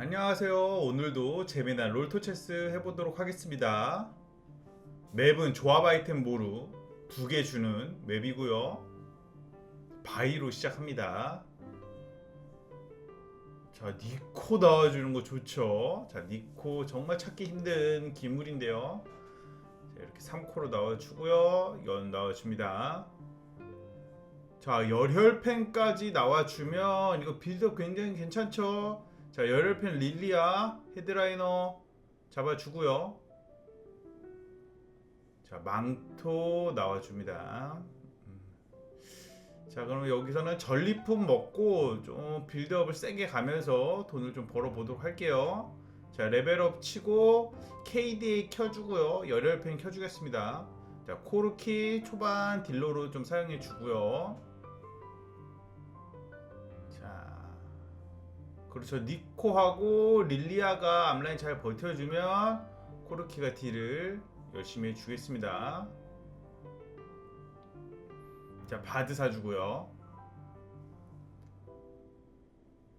안녕하세요. 오늘도 재미난 롤토체스 해보도록 하겠습니다. 맵은 조합 아이템 모루 두 개 주는 맵이고요. 바이로 시작합니다. 자, 니코 나와주는 거 좋죠. 자, 니코 정말 찾기 힘든 기물인데요. 자, 이렇게 3코로 나와주고요. 연 나와줍니다. 자, 열혈팬까지 나와주면 이거 빌드업 굉장히 괜찮죠? 자, 열혈팬 릴리아 헤드라이너 잡아주고요. 자, 망토 나와줍니다. 음. 자, 그럼 여기서는 전리품 먹고 좀 빌드업을 세게 가면서 돈을 좀 벌어보도록 할게요. 자, 레벨업 치고 KDA 켜주고요. 열혈팬 켜주겠습니다. 자, 코르키 초반 딜러로 좀 사용해 주고요. 그렇죠. 니코하고 릴리아가 앞라인 잘 버텨주면 코르키가 딜을 열심히 해주겠습니다. 자, 바드 사주고요.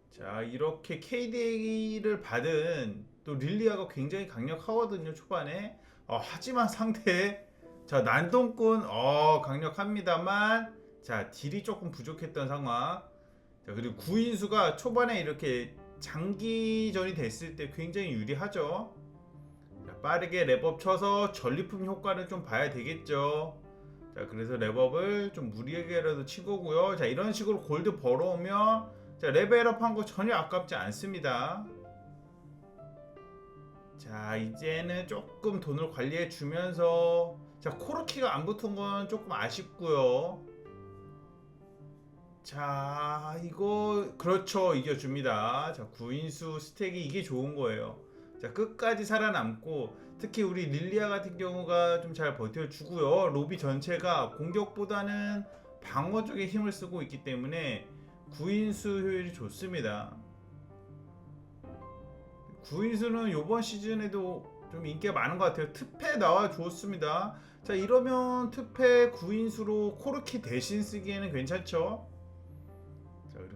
자, 이렇게 KDA를 받은 또 릴리아가 굉장히 강력하거든요, 초반에. 어, 하지만 상대, 자, 난동꾼, 어, 강력합니다만, 자, 딜이 조금 부족했던 상황. 자, 그리고 구인수가 초반에 이렇게 장기전이 됐을 때 굉장히 유리하죠. 자, 빠르게 랩업 쳐서 전리품 효과를 좀 봐야 되겠죠. 자, 그래서 랩업을 좀 무리하게라도 친 거고요. 자, 이런 식으로 골드 벌어오면 자, 레벨업 한 거 전혀 아깝지 않습니다. 자, 이제는 조금 돈을 관리해 주면서 자, 코르키가 안 붙은 건 조금 아쉽고요. 자, 이거 그렇죠. 이겨줍니다. 자, 구인수 스택이 이게 좋은 거예요. 자, 끝까지 살아남고 특히 우리 릴리아 같은 경우가 좀 잘 버텨주고요. 로비 전체가 공격보다는 방어 쪽에 힘을 쓰고 있기 때문에 구인수 효율이 좋습니다. 구인수는 이번 시즌에도 좀 인기가 많은 것 같아요. 특패 나와 줬습니다. 자 이러면 특패 구인수로 코르키 대신 쓰기에는 괜찮죠.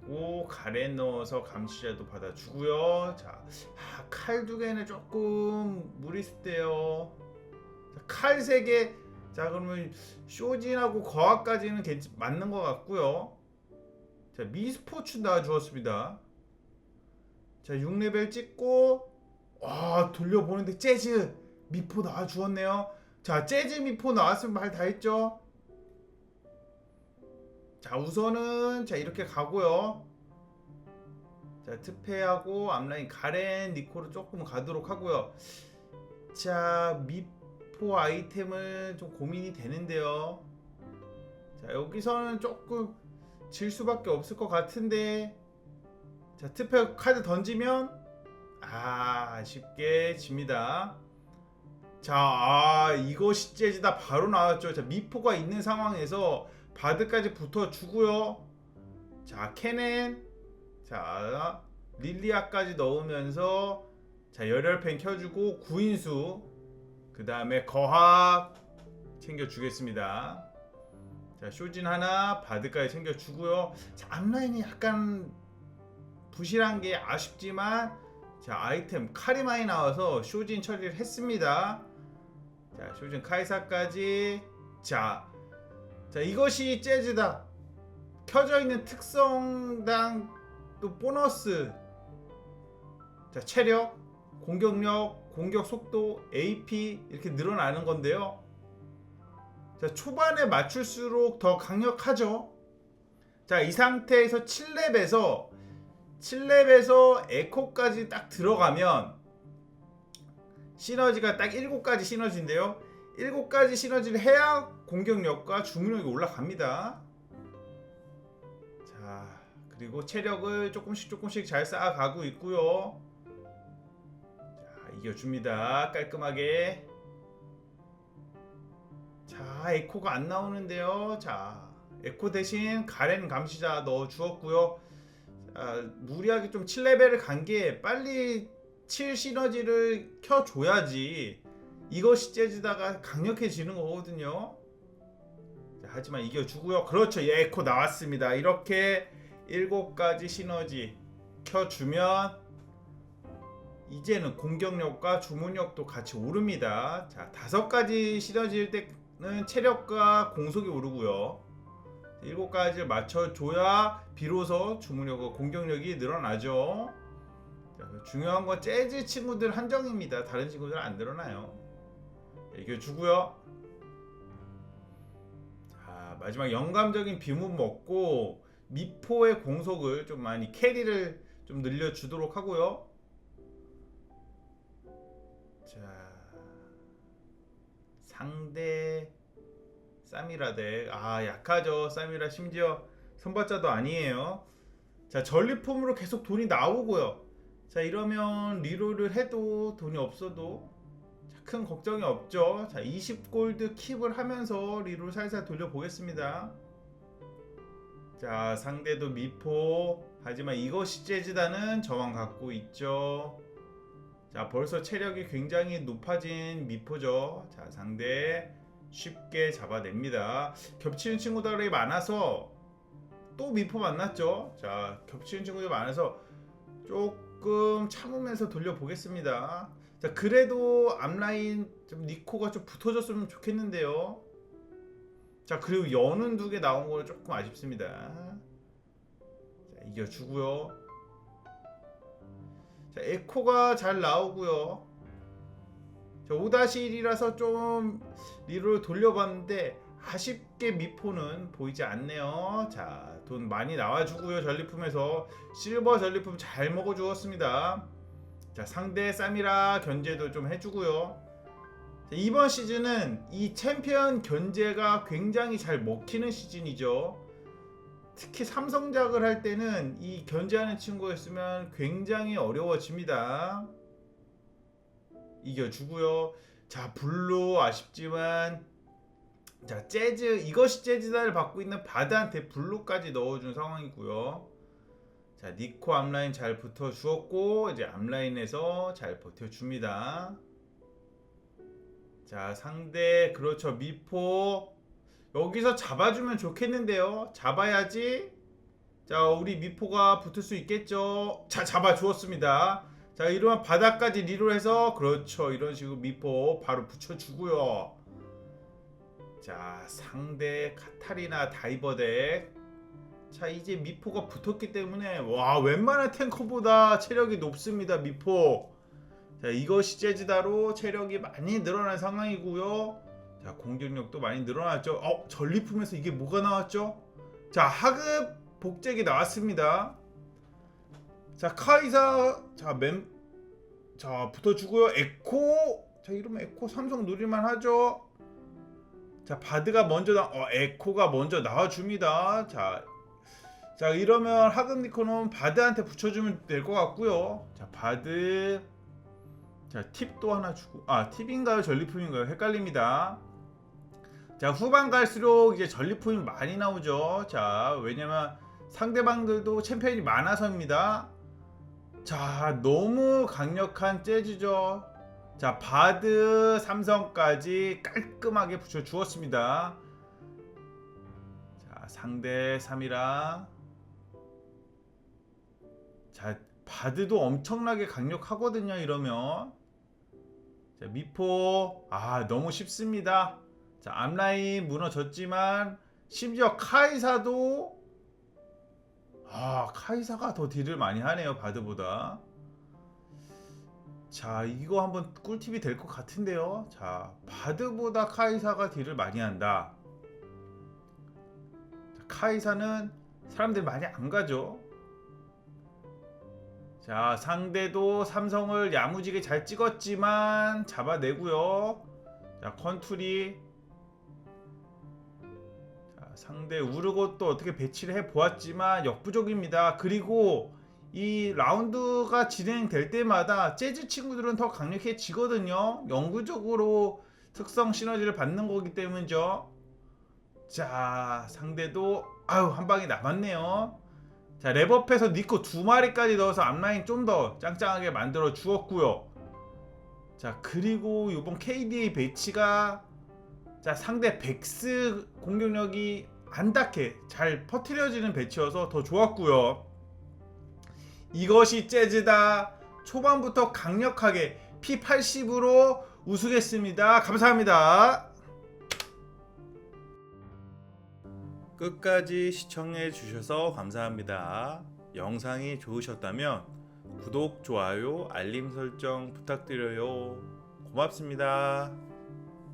자 그리고 가렌 넣어서 감시자도 받아주고요. 자칼 두 개는 조금 무리수대요. 칼 세 개. 자 그러면 쇼진하고 거학까지는 맞는 것 같고요. 자 미스포츠 나와주었습니다. 자 6레벨 찍고 와 돌려보는데 재즈 미포 나와주었네요. 자 재즈 미포 나왔으면 말 다 했죠. 자 우선은 자 이렇게 가고요. 자 트페하고 앞라인 가렌 니코로 조금 가도록 하고요. 자 미포 아이템은 좀 고민이 되는데요. 자 여기서는 조금 질 수밖에 없을 것 같은데 자 트페 카드 던지면 아 아쉽게 집니다. 자, 아, 이것이 재즈다 바로 나왔죠. 자, 미포가 있는 상황에서 바드까지 붙어주고요. 자, 케넨. 자, 릴리아까지 넣으면서 자, 열혈팬 켜주고 구인수. 그 다음에 거학 챙겨주겠습니다. 자, 쇼진 하나, 바드까지 챙겨주고요. 자, 앞라인이 약간 부실한 게 아쉽지만 자, 아이템 카리마이 나와서 쇼진 처리를 했습니다. 자, 쇼진 카이사까지. 자, 자 이것이 재즈다. 켜져 있는 특성당 또 보너스. 자, 체력, 공격력, 공격 속도, AP 이렇게 늘어나는 건데요. 자, 초반에 맞출수록 더 강력하죠. 자, 이 상태에서 7렙에서 7렙에서 에코까지 딱 들어가면 시너지가 딱 7가지 시너지인데요. 7가지 시너지를 해야 공격력과 주문력이 올라갑니다. 자, 그리고 체력을 조금씩 조금씩 잘 쌓아가고 있고요. 자, 이겨줍니다. 깔끔하게. 자, 에코가 안 나오는데요. 자, 에코 대신 가렌 감시자 넣어 주었고요. 아, 무리하게 좀 7레벨을 간 게 빨리 7 시너지를 켜줘야지 이것이 재즈다가 강력해지는 거거든요. 자, 하지만 이겨주고요. 그렇죠. 예, 에코 나왔습니다. 이렇게 7가지 시너지 켜주면 이제는 공격력과 주문력도 같이 오릅니다. 자, 다섯 가지 시너지일 때는 체력과 공속이 오르고요. 일곱 가지를 맞춰줘야 비로소 주문력과 공격력이 늘어나죠. 중요한 건 재즈 친구들 한정입니다. 다른 친구들은 안 늘어나요. 이겨주고요. 자, 마지막 영감적인 비문 먹고 미포의 공속을 좀 많이 캐리를 좀 늘려주도록 하고요. 자, 상대 덱. 아, 약하죠. 사미라 심지어 선발자도 아니에요. 자, 전리품으로 계속 돈이 나오고요. 자, 이러면 리롤을 해도 돈이 없어도 자, 큰 걱정이 없죠. 자, 20골드 킵을 하면서 리롤 살살 돌려보겠습니다. 자, 상대도 미포. 하지만 이것이 재즈다는 저만 갖고 있죠. 자, 벌써 체력이 굉장히 높아진 미포죠. 자, 상대 쉽게 잡아냅니다. 겹치는 친구들이 많아서 또 미포 만났죠. 자, 겹치는 친구들이 많아서 조금 참으면서 돌려보겠습니다. 자, 그래도 앞라인 좀 니코가 좀 붙어줬으면 좋겠는데요. 자, 그리고 연운 두 개 나온 거는 조금 아쉽습니다. 자, 이겨주고요. 자, 에코가 잘 나오고요. 자, 5-1이라서 좀 리롤 돌려봤는데 아쉽게 미포는 보이지 않네요. 자, 돈 많이 나와주고요. 전리품에서 실버 전리품 잘 먹어주었습니다. 자, 상대 쌈이라 견제도 좀 해주고요. 자, 이번 시즌은 이 챔피언 견제가 굉장히 잘 먹히는 시즌이죠. 특히 삼성작을 할 때는 이 견제하는 친구였으면 굉장히 어려워집니다. 이겨주고요. 자 블루 아쉽지만 자 재즈 이것이 재즈다를 받고 있는 바드한테 블루까지 넣어준 상황이고요. 자 니코 앞라인 잘 붙어 주었고 이제 앞라인에서 잘 버텨 줍니다. 자 상대 그렇죠 미포 여기서 잡아주면 좋겠는데요. 잡아야지. 자 우리 미포가 붙을 수 있겠죠. 자 잡아 주었습니다. 자 이러면 바닥까지 리롤해서 그렇죠 이런 식으로 미포 바로 붙여 주고요 자 상대 카타리나 다이버 덱 자 이제 미포가 붙었기 때문에 와 웬만한 탱커보다 체력이 높습니다 미포. 자 이것이 재즈다로 체력이 많이 늘어난 상황이고요. 자 공격력도 많이 늘어났죠. 어 전리품에서 이게 뭐가 나왔죠? 자 하급 복제기 나왔습니다. 자 카이사 자맨 자 붙어주고요. 에코 자 이러면 에코 삼성 누릴만 하죠. 자 바드가 먼저 나 어, 에코가 먼저 나와줍니다. 자, 자 이러면 하급 니코는 바드한테 붙여주면 될 것 같고요. 자 바드. 자 팁도 하나 주고. 아 팁인가요? 전리품인가요? 헷갈립니다. 자 후반 갈수록 이제 전리품이 많이 나오죠. 자 왜냐면 상대방들도 챔피언이 많아서입니다. 자 너무 강력한 재즈죠. 자 바드 삼성까지 깔끔하게 붙여주었습니다. 자 상대 3이랑 자 바드도 엄청나게 강력하거든요 이러면. 자 미포. 아 너무 쉽습니다. 자 앞라인 무너졌지만 심지어 카이사도 아 카이사가 더 딜을 많이 하네요 바드보다. 자 이거 한번 꿀팁이 될 것 같은데요. 자 바드보다 카이사가 딜을 많이 한다. 자, 카이사는 사람들 많이 안 가죠 자 상대도 삼성을 야무지게 잘 찍었지만 잡아내고요 자 컨투리 자, 상대 우르고또 어떻게 배치를 해 보았지만 역부족입니다. 그리고 이 라운드가 진행될 때마다 재즈 친구들은 더 강력해지거든요. 영구적으로 특성 시너지를 받는 거기 때문이죠. 자, 상대도 아유 한 방이 남았네요. 자, 랩업해서 니코 두 마리까지 넣어서 앞라인 좀 더 짱짱하게 만들어 주었고요. 자, 그리고 이번 KDA 배치가 자 상대 백스 공격력이 안 닿게 잘 퍼트려지는 배치여서 더 좋았고요. 이것이 재즈다. 초반부터 강력하게 P80으로 우승했습니다. 감사합니다. 끝까지 시청해 주셔서 감사합니다. 영상이 좋으셨다면 구독, 좋아요, 알림 설정 부탁드려요. 고맙습니다.